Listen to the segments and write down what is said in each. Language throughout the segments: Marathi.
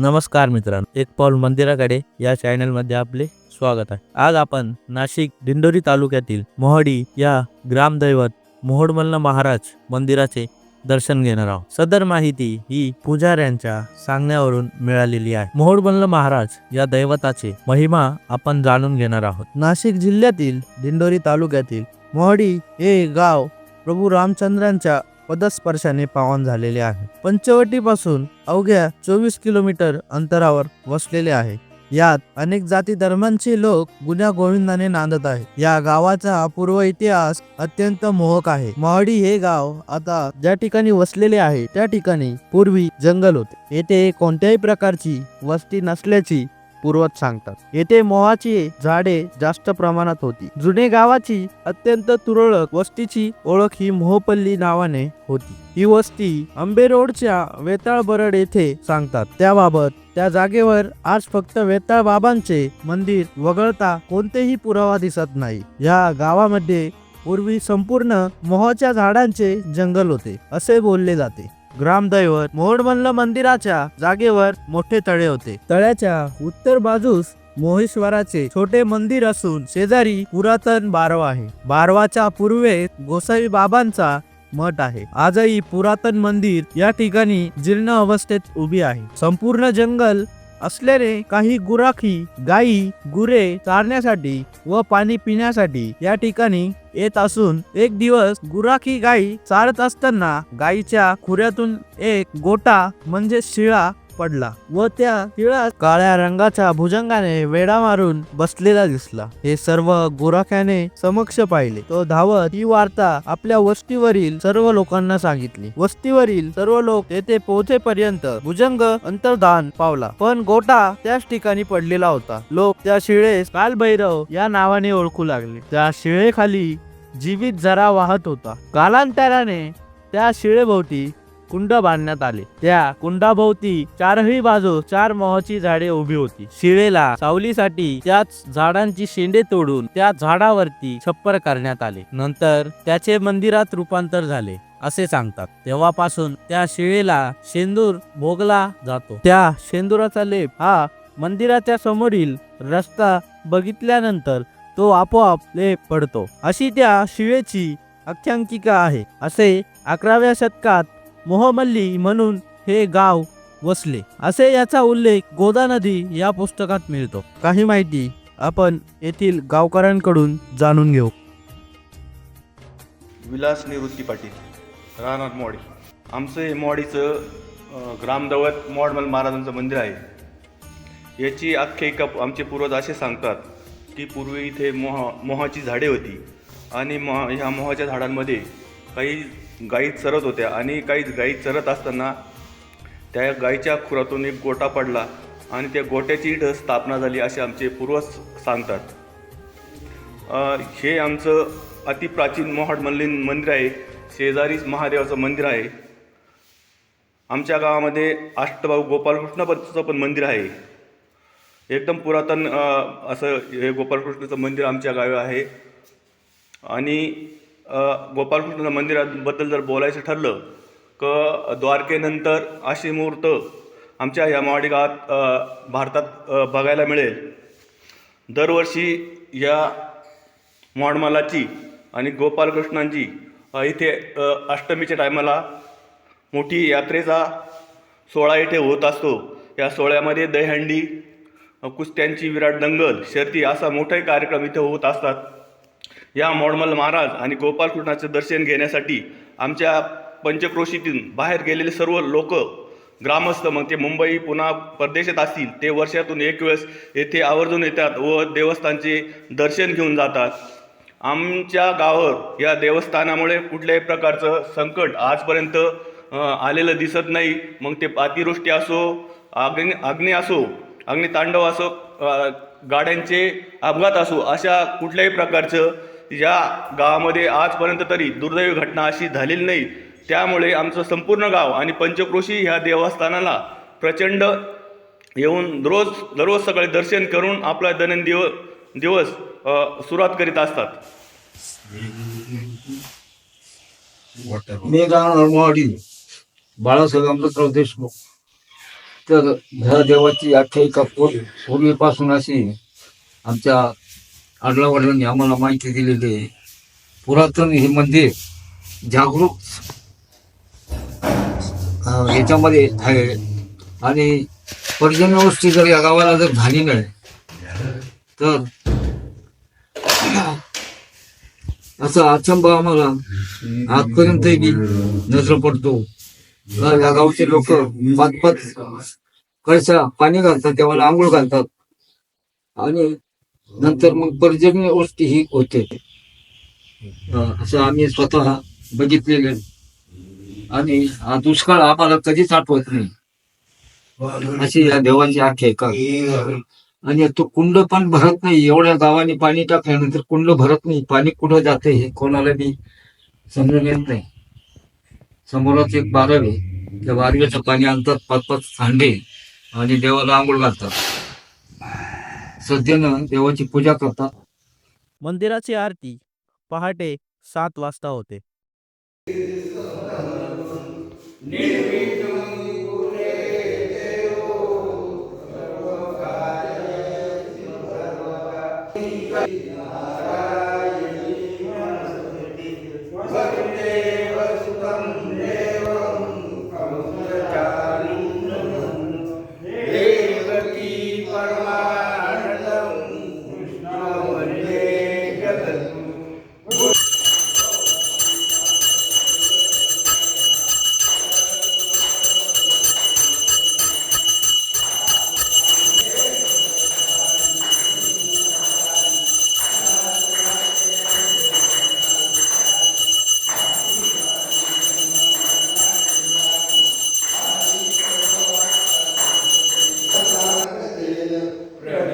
नमस्कार मित्रांनो एक पाऊल मंदिराकडे या चॅनलमध्ये आपले स्वागत आहे. आज आपण नाशिक दिंडोरी तालुक्यातील मोहडी या ग्रामदैवत मोहोडमल्ल महाराज मंदिराचे दर्शन घेणार आहोत. सदर माहिती ही पुजाऱ्यांच्या सांगण्यावरून मिळालेली आहे. मोहोडमल्ल महाराज या दैवताचे महिमा आपण जाणून घेणार आहोत. नाशिक जिल्ह्यातील दिंडोरी तालुक्यातील मोहडी हे गाव प्रभू रामचंद्रांच्या पदस्पर्शाने पावन झालेले आहे. पंचवटीपासून अवघ्या चोवीस किलोमीटर अंतरावर वसलेले आहे. यात अनेक जाती धर्मांचे लोक गुन्हा गोविंदाने नांदत आहेत. या गावाचा पूर्व इतिहास अत्यंत मोहक आहे. महाडी हे गाव आता ज्या ठिकाणी वसलेले आहे त्या ठिकाणी पूर्वी जंगल होते. येथे कोणत्याही प्रकारची वस्ती नसल्याची पूर्वज सांगतात. येथे मोहाची झाडे जास्त प्रमाणात होती. जुने गावाची अत्यंत तुरळक वस्तीची ओळख ही मोहपल्ली नावाने होती. ही वस्ती आंबे रोडच्या वेताळ बरड येथे सांगतात. त्याबाबत त्या जागेवर आज फक्त वेताळ बाबांचे मंदिर वगळता कोणतेही पुरावा दिसत नाही. या गावामध्ये पूर्वी संपूर्ण मोहाच्या झाडांचे जंगल होते असे बोलले जाते. ग्रामदैवत मोहोडमल्ल मंदिराच्या जागेवर मोठे तळे होते. तळ्याच्या उत्तर बाजूस मोहेश्वराचे छोटे मंदिर असून शेजारी पुरातन बारवा आहे. बारवाच्या पूर्वेत गोसावी बाबांचा मठ आहे. आजही पुरातन मंदिर या ठिकाणी जीर्ण अवस्थेत उभी आहे. संपूर्ण जंगल असल्याने काही गुराखी गायी गुरे चारण्यासाठी व पाणी पिण्यासाठी या ठिकाणी येत असून एक दिवस गुराखी गायी चारत असताना गायीच्या खुऱ्यातून एक गोटा म्हणजे शिळा पडला व त्या शिळा काळ्या रंगाच्या भुजंगाने वेडा मारून बसलेला दिसला. हे सर्व गुराख्याने समक्ष पाहिले. तो धावत ही वार्ता आपल्या वस्तीवरील सर्व लोकांना सांगितली. वस्तीवरील सर्व लोक तेथे पोहोचेपर्यंत भुजंग अंतर्धान पावला. पण गोटा त्याच ठिकाणी पडलेला होता. लोक त्या शिळेस कालभैरव या नावाने ओळखू लागले. त्या शिळेखाली जीवित जरा वाहत होता. कालांतराने त्या शिळेभोवती कुंड बांधण्यात आले. त्या कुंडाभोवती चारही बाजू चार मोहाची झाडे उभी होती. शिळेला सावलीसाठी त्याच झाडांची शेंडे तोडून त्या झाडावरती छप्पर करण्यात आले. नंतर त्याचे मंदिरात रूपांतर झाले असे सांगतात. तेव्हापासून त्या शिळेला शेंदूर भोगला जातो. त्या शेंदुराचा लेप हा मंदिराच्या समोरील रस्ता बघितल्यानंतर तो आपोआप लेप पडतो. अशी त्या शिळेची आख्यांकिका आहे. असे अकराव्या शतकात मोहमल्ली म्हणून हे गाव वसले. असे याचा उल्लेख गोदा नदी या पुस्तकात मिळतो. काही माहिती आपण येथील गावकऱ्यांकडून जाणून घेऊ. विलास निवृत्ती पाटील राहणार मोडी. आमचं हे मोडीचं ग्रामदवत ग्रामदैवत मोडमल महाराजांचं मंदिर आहे. याची आख्यायिका आमचे पूर्वज असे सांगतात की पूर्वी इथे मोह मोहाची झाडे होती. आणि मोहा ह्या मोहाच्या झाडांमध्ये काही गायी चरत होत्या आणि काही गायी चरत असताना त्या गायीच्या खुरातून एक गोटा पडला आणि त्या गोट्याची ढ स्थापना झाली असे आमचे पूर्वज सांगतात. हे आमचं अतिप्राचीन मोहाडमल्लीन मंदिर आहे. शेजारीच महादेवाचं मंदिर आहे. आमच्या गावामध्ये अष्टभाऊ गोपालकृष्णाचं पण मंदिर आहे. एकदम पुरातन असं हे गोपालकृष्णाचं मंदिर आमच्या गावी आहे. आणि गोपालकृष्ण मंदिराबद्दल जर बोलायचं ठरलं क द्वारकेनंतर अशी मुहूर्त आमच्या या मावाडी गावात भारतात बघायला मिळेल. दरवर्षी या मॉडमालाची आणि गोपालकृष्णांची इथे अष्टमीच्या टायमाला मोठी यात्रेचा सोहळा इथे होत असतो. या सोहळ्यामध्ये दहीहंडी कुस्त्यांची विराट दंगल शर्ती असा मोठाही कार्यक्रम इथे होत असतात. या मोडमल महाराज आणि गोपालकृष्णाचे दर्शन घेण्यासाठी आमच्या पंचक्रोशीतून बाहेर गेलेले सर्व लोक ग्रामस्थ मग ते मुंबई पुन्हा परदेशात असतील ते वर्षातून एक वेळेस येथे आवर्जून येतात व देवस्थानचे दर्शन घेऊन जातात. आमच्या गावावर या देवस्थानामुळे कुठल्याही प्रकारचं संकट आजपर्यंत आलेलं दिसत नाही. मग ते अतिवृष्टी असो अग्नि अग्नी असो अग्नितांडव असो गाड्यांचे अपघात असो अशा कुठल्याही प्रकारचं या गावामध्ये आजपर्यंत तरी दुर्दैवी घटना अशी झालेली नाही. त्यामुळे आमचं संपूर्ण गाव आणि पंचक्रोशी ह्या देवस्थानाला प्रचंड येऊन रोज दररोज सकाळी दर्शन करून आपला दैनंदिन दिव दिवस सुरुवात करीत असतात. मी राहणार बाळासाहेब अमृतराव देशमुख. तर ह्या देवाची आख्यायिका पूर पूर्वीपासून अशी आमच्या आडलावडिलांनी आम्हाला माहिती दिलेली आहे. पुरातन हे मंदिर जागरूक याच्यामध्ये आहे. आणि पर्जन्यवृष्टी जर या गावाला जर झाली नाही तर असा अचंब आम्हाला आजपर्यंतही नजर पडतो. या गावचे लोक पाच पाच कळसा पाणी घालतात तेव्हा आंघोळ घालतात. आणि नंतर मग पर्जन्य गोष्टी ही होते. असं आम्ही स्वतः बघितलेले आणि हा दुष्काळ आम्हाला कधीच आठवत नाही. अशी या देवांची आख्यायिका आणि तो कुंड पण भरत नाही. एवढ्या गावाने पाणी टाकल्यानंतर कुंड भरत नाही. पाणी कुठं जाते हे कोणाला मी समजून येत नाही. समोरच एक बारव आहे. त्या बारव्याचं पाणी आणतात पाच पाच सांडे आणि देवाला आंघोळ घालतात. सध्यानं देवाची पूजा करतात. मंदिराची आरती पहाटे सात वाजता होते.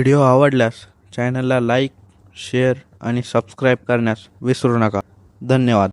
व्हिडिओ आवडल्यास चॅनलला लाईक शेअर आणि सबस्क्राईब करण्यास विसरू नका. धन्यवाद.